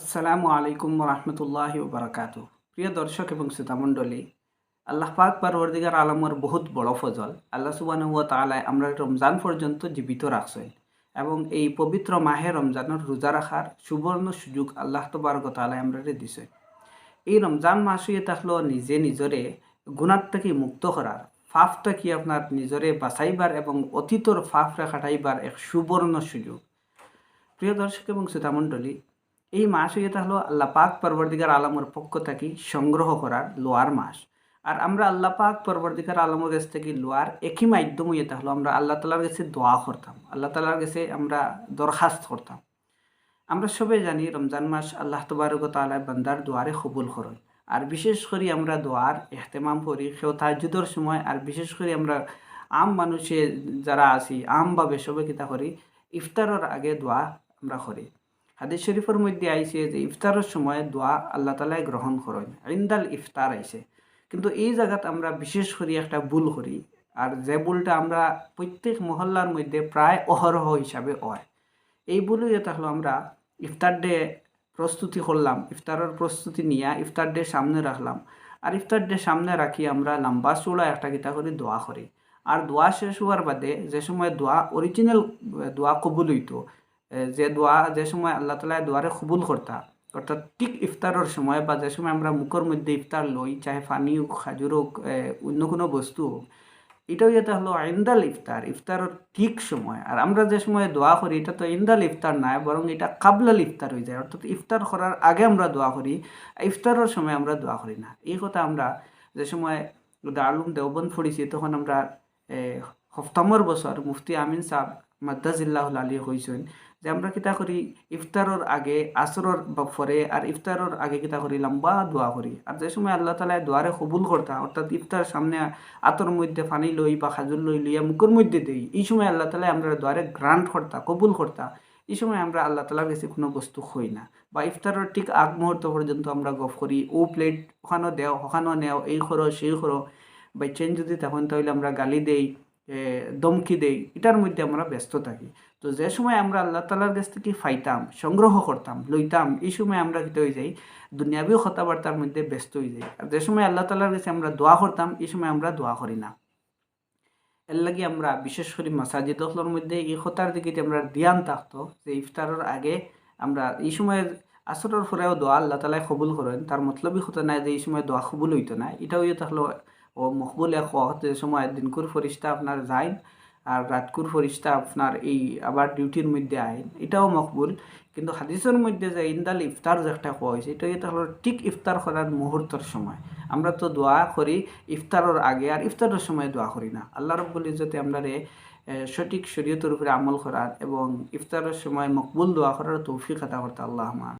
আসসালামু আলাইকুম রহমতুল্লাহ বারাকাত প্রিয় দর্শক এবং শ্রোতামণ্ডলী, আল্লাহ পাক পারওয়ারদিগার আলমর বহুত বড় ফজল। আল্লাহ সুবান হুয়া তালায় আমরা রমজান পর্যন্ত জীবিত রাখছেন এবং এই পবিত্র মাহে রমজানের রোজা রাখার সুবর্ণ সুযোগ আল্লাহ তবারক তালায় আমরা দিছে এই রমজান মাস হয়ে নিজে নিজরে গুণার থেকে মুক্ত করার ফাফটা কি আপনার নিজরে বাঁচাইবার এবং অতীতর ফাফ রেখাটাইবার এক সুবর্ণ সুযোগ। প্রিয় দর্শক এবং শ্রোতামণ্ডলী এই মাস হয়ে হলো আল্লাহ পাক পরবর্তীকার আলমের পক্ষ থেকে সংগ্রহ করার লোয়ার মাস। আর আমরা আল্লাহ পাক পরবর্তীকার আলমের কাছ থেকে লোয়ার একই মাধ্যম হয়ে হলো আমরা আল্লাহ তালার কাছে দোয়া করতাম। আল্লাহ তালার কাছে আমরা দরখাস্ত করতাম। আমরা সবাই জানি রমজান মাস আল্লাহ তবারক তালায় বান্দার দোয়ারে কবুল করেন। আর বিশেষ করে আমরা দোয়ার এহতেমাম করি সেও তাজুদর সময়, আর বিশেষ করে আমরা আম মানুষে যারা আছি, আমভাবে সবে কিতা করি, ইফতারের আগে দোয়া আমরা করি। হাদিস শরীফের মধ্যে আইছে যে ইফতারের সময় দোয়া আল্লাহ তালাই গ্রহণ করেন। ইন্দাল ইফতার আইছে। কিন্তু এই জায়গাত আমরা বিশেষ করে একটা ভুল করি। আর যে ভুলটা আমরা প্রত্যেক মহল্লার মধ্যে প্রায় অহরহ হিসাবে হয়। এই ভুল এটা হলো আমরা ইফতার ডে প্রস্তুতি করলাম, ইফতারের প্রস্তুতি নিয়ে ইফতার ডে সামনে রাখলাম। আর ইফতার ডে সামনে রাখি আমরা লম্বা চূড়া একটা গীতা করে দোয়া করি। আর দোয়া শেষ হওয়ার বাদে যে সময় দোয়া অরিজিনাল দোয়া কবুল হইতো যে দোয়া, যে সময় আল্লাহ তালা দোয়ারে কবুল করতা, অর্থাৎ ঠিক ইফতারের সময় বা যে সময় আমরা মুখের মধ্যে ইফতার লই, চাহে পানি হোক, খাজুর হোক অন্য কোনো বস্তু হোক, এটাও এটা হলো ইন্দাল ইফতার, ইফতারের ঠিক সময়। আর আমরা যে সময় দোয়া করি, এটা তো ইন্দাল ইফতার নয় বরং এটা কাবলাল ইফতার হয়ে যায়, অর্থাৎ ইফতার করার আগে আমরা দোয়া করি, ইফতারের সময় আমরা দোয়া করি না। এই কথা আমরা যে সময় দারুম দেওবন পড়েছি, তখন আমরা সপ্তমর বছর মুফতি আমিন সাহ মাদ্দাজিল্লাহ আলী হয়েছেন যে আমরা কিতা করি, ইফতারর আগে, আসরর পরে, আর ইফতারর আগে কিতা করি, লম্বা দোয়া করি। আর যে সময় আল্লাহ তালায় দোয়ারে কবুল করতা, অর্থাৎ ইফতার সামনে আতর মধ্যে পানি লই বা খাজুর লই লইয়া মুখের মধ্যে দিই, এই সময় আল্লাহ তালায় আমরা দোয়ারে গ্রান্ট করতা, কবুল করতা। এই সময় আমরা আল্লাহ তালার কাছে কোনো বস্তু হই না। বা ইফতারের ঠিক আগ মুহূর্ত পর্যন্ত আমরা গফ করি, ও প্লেট ওখানেও দেও, ওখানেও নেও, এই করো, সেই করো। বা চেঞ্জ যদি তখন তাহলে আমরা গালি দেই দমকি দেই, এটার মধ্যে আমরা ব্যস্ত থাকি। তো যে সময় আমরা আল্লাহ তালার কাছ থেকে ফাইতাম, সংগ্রহ করতাম, লইতাম, এই সময় আমরা কী হয়ে যাই, দুনিয়াবী কথাবার্তার মধ্যে ব্যস্ত হয়ে যাই। আর যে সময় আল্লাহ তালার কাছে আমরা দোয়া করতাম, এই সময় আমরা দোয়া করি না। এর লাগে আমরা বিশেষ করে মাসাজিদগুলোর মধ্যে এই কথার দিকে আমরা ধ্যান থাকতো, যে ইফতারের আগে আমরা এই সময় আসরের পরেও দোয়া আল্লাহ তালাই কবুল করেন, তার মতলবই হতো না যে এই সময় দোয়া কবুল হইতো না। এটাও থাকল ও মকবুল এক যে সময় দিনকুর ফরিস্তা আপনার যায় আর রাতকুর ফরিস্তা আপনার এই আবার ডিউটির মধ্যে আইন। এটাও মকবুল, কিন্তু হাদিসের মধ্যে যে ইন্দাল ইফতার যে একটা কোয়া হয়েছে, এটা এটা হলো ঠিক ইফতার করার মুহূর্তের সময়। আমরা তো দোয়া করি ইফতারের আগে আর ইফতারের সময় দোয়া করি না। আল্লাহ রব্বুল ইজতে আমরা সঠিক শরীয়তের উপরে আমল করার এবং ইফতারের সময় মকবুল দোয়া করার তৌফিক আতা করতে আল্লাহ